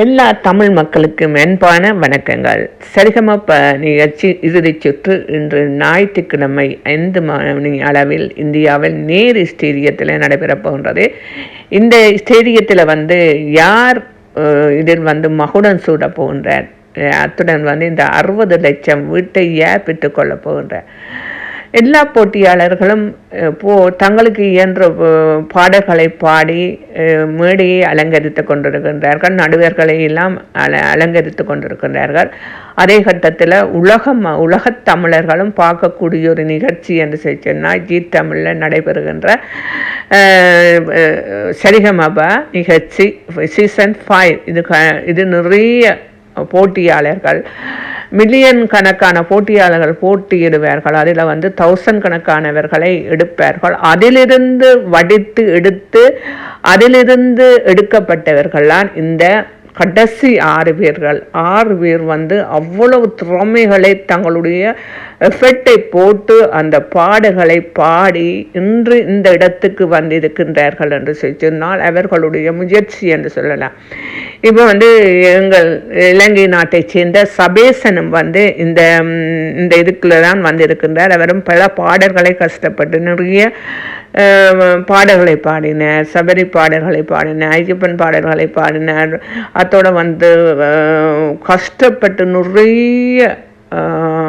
எல்லா தமிழ் மக்களுக்கும் அன்பான வணக்கங்கள். சரிகமப்ப நிகழ்ச்சி இறுதிச் சுற்று இன்று ஞாயிற்றுக்கிழமை ஐந்து மணி அளவில் இந்தியாவில் நேரு ஸ்டேடியத்தில் நடைபெறப் போகின்றது. இந்த ஸ்டேடியத்தில் வந்து யார் இதில் வந்து மகுடன் சூட போகின்றார் அத்துடன் வந்து இந்த அறுபது லட்சம் வீட்டை ஏ பெற்றுக்கொள்ளப் போகின்றார் எல்லா போட்டியாளர்களும் போ தங்களுக்கு இயன்ற பாடல்களை பாடி மேடையை அலங்கரித்து கொண்டிருக்கின்றார்கள். நடுவர்களை எல்லாம் அல அலங்கரித்து கொண்டிருக்கின்றார்கள். அதே கட்டத்தில் உலகம் உலகத் தமிழர்களும் பார்க்கக்கூடிய ஒரு நிகழ்ச்சி என்று சொன்னால் ஜி தமிழில் நடைபெறுகின்ற அஹ், சரிகமபா நிகழ்ச்சி சீசன் ஃபைவ் இது க இது நிறைய போட்டியாளர்கள் மில்லியன் கணக்கான போட்டியாளர்கள் போட்டியிடுவார்கள். அதில் வந்து தௌசண்ட் கணக்கானவர்களை எடுப்பார்கள். அதிலிருந்து வடித்து எடுத்து அதிலிருந்து எடுக்கப்பட்டவர்கள்லாம் இந்த கடைசி ஆறு பேர்கள் ஆறு பேர் வந்து அவ்வளவு திறமைகளை தங்களுடைய எஃபெக்டை போட்டு அந்த பாடுகளை பாடி இன்று இந்த இடத்துக்கு வந்திருக்கின்றார்கள் என்று சொல்லி சொன்னால் அவர்களுடைய முயற்சி என்று சொல்லலாம். இப்போ வந்து எங்கள் இலங்கை நாட்டைச் சேர்ந்த சபேசனும் வந்து இந்த இந்த இதுக்குள்ள தான் வந்திருக்கின்றார். அவரும் பல பாடல்களை கஷ்டப்பட்டு நிறைய பாடல்களை பாடினார். சபரி பாடல்களை பாடினார் ஐயப்பன் பாடல்களை பாடினார். அத்தோட வந்து கஷ்டப்பட்டு நிறைய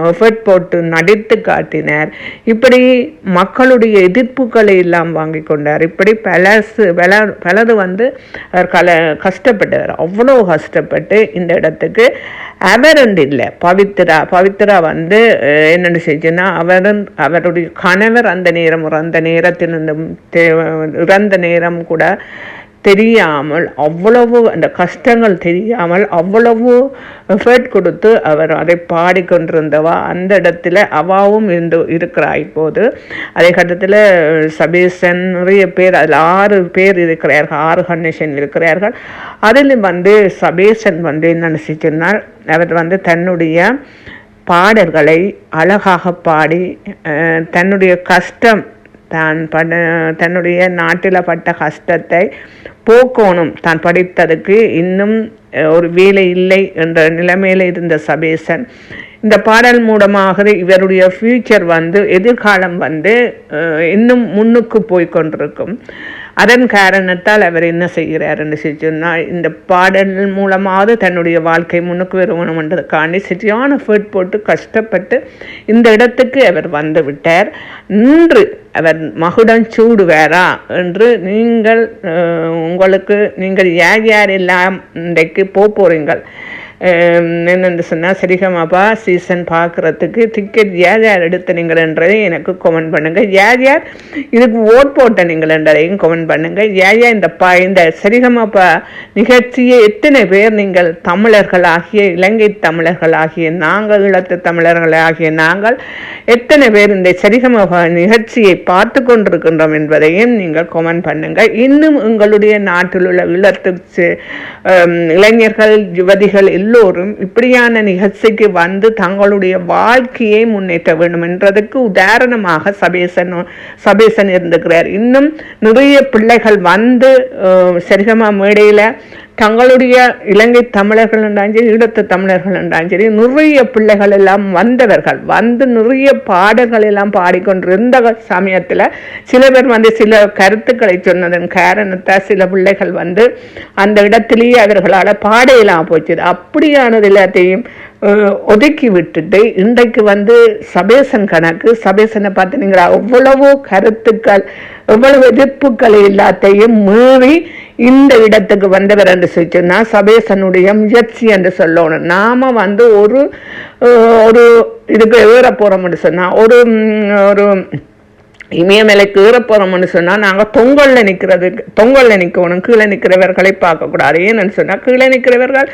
எஃபர்ட் போட்டு நடித்து காட்டினார். இப்படி மக்களுடைய எதிர்ப்புகளை எல்லாம் வாங்கி கொண்டார். இப்படி பலசு பல பலது வந்து அவர் கல கஷ்டப்பட்டார். அவ்வளோ கஷ்டப்பட்டு இந்த இடத்துக்கு அவரண்டு இல்லை. பவித்ரா பவித்ரா வந்து என்னென்னு செஞ்சுன்னா அவரும் அவருடைய கணவர் அந்த நேரம் அந்த நேரத்தில் இந்த இறந்த நேரம் கூட தெரியாமல் அவ்வளவு அந்த கஷ்டங்கள் தெரியாமல் அவ்வளவு எஃபர்ட் கொடுத்து அவர் அதை பாடிக்கொண்டிருந்தவா? அந்த இடத்துல அவாவும் இருந்து இருக்கிறா இப்போது அதே கட்டத்தில் சபீசன் நிறைய பேர் அதில் ஆறு பேர் இருக்கிறார்கள் ஆறு கண்டிஷன் இருக்கிறார்கள். அதில் வந்து சபீசன் வந்து என்ன நினச்சிச்சிருந்தால் அவர் வந்து தன்னுடைய பாடல்களை அழகாக பாடி தன்னுடைய கஷ்டம் தான் பட தன்னுடைய நாட்டில் பட்ட கஷ்டத்தை போக்கோணம். தான் படித்ததுக்கு இன்னும் ஒரு வேலை இல்லை என்ற நிலைமையில் இருந்த சபேசன். இந்த பாடல் மூலமாக இவருடைய ஃபியூச்சர் வந்து எதிர்காலம் வந்து இன்னும் முன்னுக்கு போய் கொண்டிருக்கும். அதன் காரணத்தால் அவர் என்ன செய்கிறாருன்னு சொன்னால் இந்த பாடல் மூலமாவது தன்னுடைய வாழ்க்கை முன்னுக்கு வரணும்ன்றதுக்காண்டி சரியான ஃபர்ட் போட்டு கஷ்டப்பட்டு இந்த இடத்துக்கு அவர் வந்து விட்டார். இன்று அவர் மகுடம் சூடுவாரா என்று நீங்கள் உங்களுக்கு நீங்கள் யார் யார் எல்லாம் இன்றைக்கு போகிறீங்கள் என்னென்னு சொன்னால் சரிகமாப்பா சீசன் பார்க்குறதுக்கு டிக்கெட் யார் யார் எடுத்த நீங்கள்ன்றதை எனக்கு கமெண்ட் பண்ணுங்கள் யார் யார் இதுக்கு ஓட் போட்ட நீங்கள்ன்றதையும் கமெண்ட் பண்ணுங்கள் யார் யார் இந்த பா இந்த சரிகமாப்பா நிகழ்ச்சியை எத்தனை பேர் நீங்கள் தமிழர்களாகிய இலங்கை தமிழர்களாகிய நாங்கள் ஈழத்து தமிழர்களாகிய நாங்கள் எத்தனை பேர் இந்த சரிகமபா நிகழ்ச்சியை பார்த்து கொண்டிருக்கின்றோம் என்பதையும் நீங்கள் கமெண்ட் பண்ணுங்கள் இன்னும் உங்களுடைய நாட்டில் உள்ள ஈழத்து இளைஞர்கள் யுவதிகள் எல்லோரும் இப்படியான நிகழ்ச்சிக்கு வந்து தங்களுடைய வாழ்க்கையை முன்னேற்ற வேண்டும் என்றதுக்கு உதாரணமாக சபேசன் சபேசன் இருந்துக்கிறார். இன்னும் நிறைய பிள்ளைகள் வந்து சரிகமா மேடையில் தங்களுடைய இலங்கை தமிழர்கள் என்றாலும் சரி ஈழத்து தமிழர்கள் என்றாலும் சரி நிறைய பிள்ளைகள் எல்லாம் வந்தவர்கள் வந்து நிறைய பாடல்கள் எல்லாம் பாடிக்கொண்டிருந்த சமயத்தில் சில பேர் வந்து சில கருத்துக்களை சொன்னதன் காரணத்தை சில பிள்ளைகள் வந்து அந்த இடத்திலேயே அவர்களால் பாட இல்லாமல் போச்சு அப்படியானது எல்லாத்தையும் ஒதுக்கி விட்டுட்டு இன்றைக்கு வந்து சபேசன் கணக்கு சபேசனை பார்த்து நீங்கள் எவ்வளவோ கருத்துக்கள் எவ்வளவு எதிர்ப்புகள் எல்லாத்தையும் மீறி இந்த இடத்துக்கு வந்தவர் என்று சொல்லி சபேசனுடைய முயற்சி என்று சொல்லணும். நாம் வந்து ஒரு ஒரு இதுக்கு ஏற போறோம்னு சொன்னால் ஒரு ஒரு இமயமலைக்கு ஏற போறோம்னு சொன்னா நாங்கள் தொங்கல்ல நிக்கிறது தொங்கல்ல நிற்கணும் கீழே நிற்கிறவர்களை பார்க்கக்கூடாது. ஏன்னு சொன்னால் கீழே நிற்கிறவர்கள்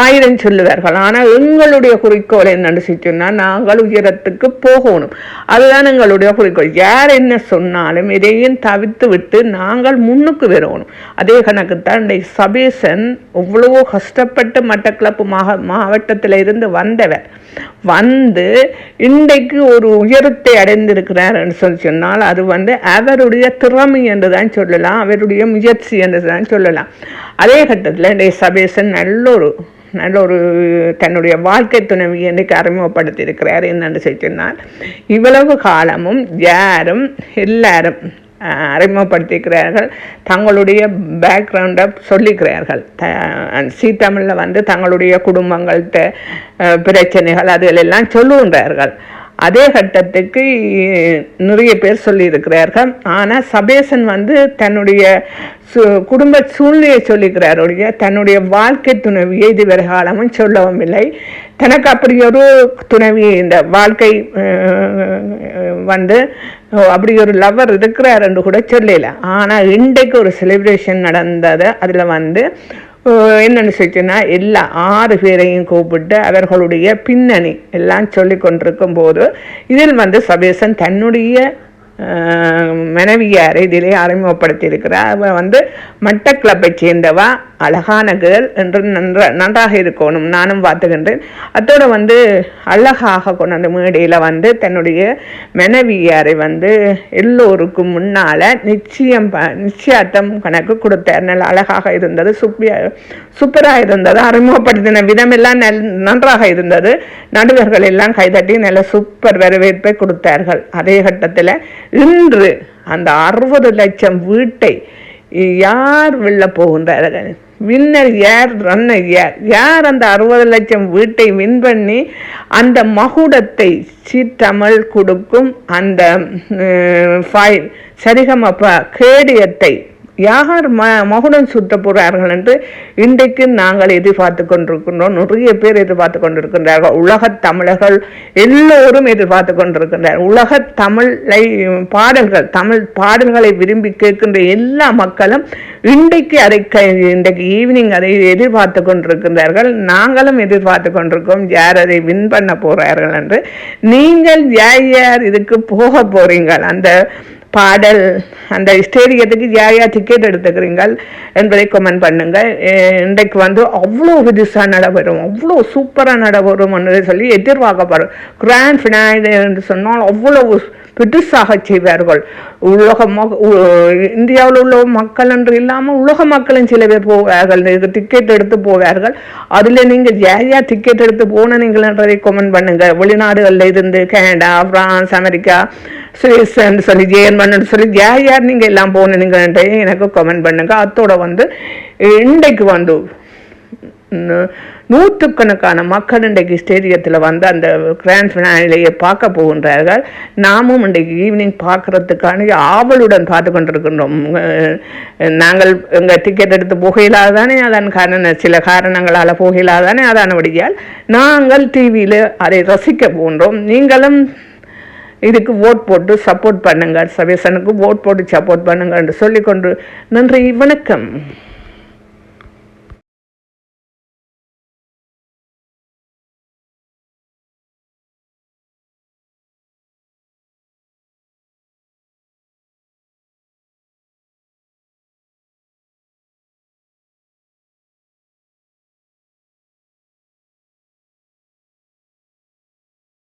ஆயிரம் சொல்லுவார்கள். ஆனால் எங்களுடைய குறிக்கோள் என்னன்னு சொன்னால் நாங்கள் உயரத்துக்கு போகணும். அதுதான் எங்களுடைய குறிக்கோள். யார் என்ன சொன்னாலும் இதையும் தவித்து விட்டு நாங்கள் முன்னுக்கு வரணும். அதே கணக்குத்தான் இந்த சபேசன் எவ்வளவோ கஷ்டப்பட்டு மட்டக்கிளப்பு மாக மாவட்டத்தில் இருந்து வந்தவர். வந்து இன்றைக்கு ஒரு உயரத்தை அடைந்திருக்கிறார் என்று சொல்லி சொன்னால் அது வந்து அவருடைய திறமை என்று தான் சொல்லலாம் அவருடைய முயற்சி என்று தான் சொல்லலாம். அதே கட்டத்தில் இன்றைய சபேசன் நல்ல ஒரு நல்ல ஒரு தன்னுடைய வாழ்க்கை துணைவி இன்றைக்கு அறிமுகப்படுத்தியிருக்கிறார். என்னென்று சொல்லி சொன்னால் இவ்வளவு காலமும் யாரும் எல்லாரும் அறிமுகப்படுத்திக்கிறார்கள் தங்களுடைய பேக்ரவுண்டை சொல்லிக்கிறார்கள் த சீ தமிழில் வந்து தங்களுடைய குடும்பங்கள்கிட்ட பிரச்சனைகள் அதிலெல்லாம் சொல்லுகின்றார்கள். அதே கட்டத்துக்கு நிறைய பேர் சொல்லியிருக்கிறார்கள். ஆனால் சபேசன் வந்து தன்னுடைய சு குடும்ப சூழ்நிலையை சொல்லிக்கிறார் ஒழிய தன்னுடைய வாழ்க்கை துணைவியை இதுவரை காலமும் சொல்லவும் இல்லை. தனக்கு அப்படி ஒரு துணைவி இந்த வாழ்க்கை வந்து அப்படி ஒரு லவ்வர் இருக்கிறார் என்று கூட சொல்லல. ஆனால் இன்றைக்கு ஒரு செலிப்ரேஷன் நடந்தது அதில் வந்து என்னன்னு சொல்லிச்சுன்னா எல்லா ஆறு பேரையும் கூப்பிட்டு அவர்களுடைய பின்னணி எல்லாம் சொல்லி கொண்டிருக்கும் போது இதில் வந்து சபேசன் தன்னுடைய மனைவியார் இதிலே அறிமுகப்படுத்தியிருக்கிறார். அவள் அவ வந்து மட்டக்களப்பை சேர்ந்தவா அழகான கேர்ள் என்று நன்ற நன்றாக இருக்கணும் நானும் பார்த்துக்கின்றேன். அத்தோட வந்து அழகாக கொண்டு அந்த மேடையில் வந்து தன்னுடைய மனைவியாரை வந்து எல்லோருக்கும் முன்னால் நிச்சயம் ப நிச்சயார்த்தம் கணக்கு கொடுத்தார். நல்ல அழகாக இருந்தது சூப்பியா சூப்பராக இருந்தது அறிமுகப்படுத்தின விதமெல்லாம் நல் நன்றாக இருந்தது. நடுவர்கள் எல்லாம் கைதட்டி நல்ல சூப்பர் வரவேற்பை கொடுத்தார்கள். அதே கட்டத்தில் இன்று அந்த அறுபது லட்சம் வீட்டை யார் வெல்ல போகின்றார்கள் வின்னர் யார் ரன்னர் யார்? யார் அந்த அறுபது லட்சம் வீட்டை வின் பண்ணி அந்த மகுடத்தை சீத்தமிழ் கொடுக்கும் அந்த ஃபைல் சரிகமப்ப கேடியத்தை யார் ம மகுடம் சுத்த போகிறார்கள் என்று இன்றைக்கு நாங்கள் எதிர்பார்த்து கொண்டிருக்கின்றோம். நிறைய பேர் எதிர்பார்த்து கொண்டிருக்கின்றார்கள். உலகத் தமிழர்கள் எல்லோரும் எதிர்பார்த்து கொண்டிருக்கின்றார். உலகத் தமிழை பாடல்கள் தமிழ் பாடல்களை விரும்பி கேட்கின்ற எல்லா மக்களும் இன்றைக்கு அதை க- இன்றைக்கு ஈவினிங் அதை எதிர்பார்த்து கொண்டிருக்கின்றார்கள். நாங்களும் எதிர்பார்த்து கொண்டிருக்கோம். யார் அதை வின் பண்ண போகிறார்கள் என்று. நீங்கள் யார் யார் இதுக்கு போக போகிறீங்கள் அந்த பாடல் அந்த ஸ்டேடியத்துக்கு யார் யார் டிக்கெட் எடுத்துக்கிறீங்கள் என்பதை கமெண்ட் பண்ணுங்கள். இன்றைக்கு வந்து அவ்வளோ விதிசாக நடைபெறும் அவ்வளோ சூப்பராக நடைபெறும் என்று சொல்லி எதிர்பார்க்கப்படும். கிராண்ட் ஃபினாயில் என்று சொன்னால் அவ்வளோ பெருசாக செய்வார்கள். உலக மக் இந்தியாவில் உள்ள மக்கள் என்று இல்லாமல் உலக மக்களும் சில பேர் போவார்கள். டிக்கெட் எடுத்து போவார்கள். அதில் நீங்கள் யார் யார் டிக்கெட் எடுத்து போன நீங்கள் என்றதை கமெண்ட் பண்ணுங்க வெளிநாடுகளில் இருந்து கனடா பிரான்ஸ் அமெரிக்கா சுவிஸ்ன்னு சொல்லி ஜேர்மன் சொல்லி யார் யார் நீங்கள் எல்லாம் போனீங்கன்றதை எனக்கு கமெண்ட் பண்ணுங்க. அத்தோட வந்து இன்றைக்கு வந்து நூற்றுக்கணக்கான மக்கள் இன்றைக்கு ஸ்டேடியத்தில் வந்து அந்த கிராண்ட் ஃபினாலேயே பார்க்க போகின்றார்கள். நாமும் இன்றைக்கு ஈவினிங் பார்க்கறதுக்கான ஆவலுடன் பார்த்து கொண்டிருக்கின்றோம். நாங்கள் எங்கள் டிக்கெட் எடுத்து புகையிலாதானே அதன் காரண சில காரணங்களால் போகையிலாதானே அதானபடியால் நாங்கள் டிவியில் அதை ரசிக்க போன்றோம் நீங்களும் இதுக்கு ஓட் போட்டு சப்போர்ட் பண்ணுங்கள். சபேசனுக்கு ஓட் போட்டு சப்போர்ட் பண்ணுங்கள் என்று சொல்லிக்கொண்டு நன்றி வணக்கம்.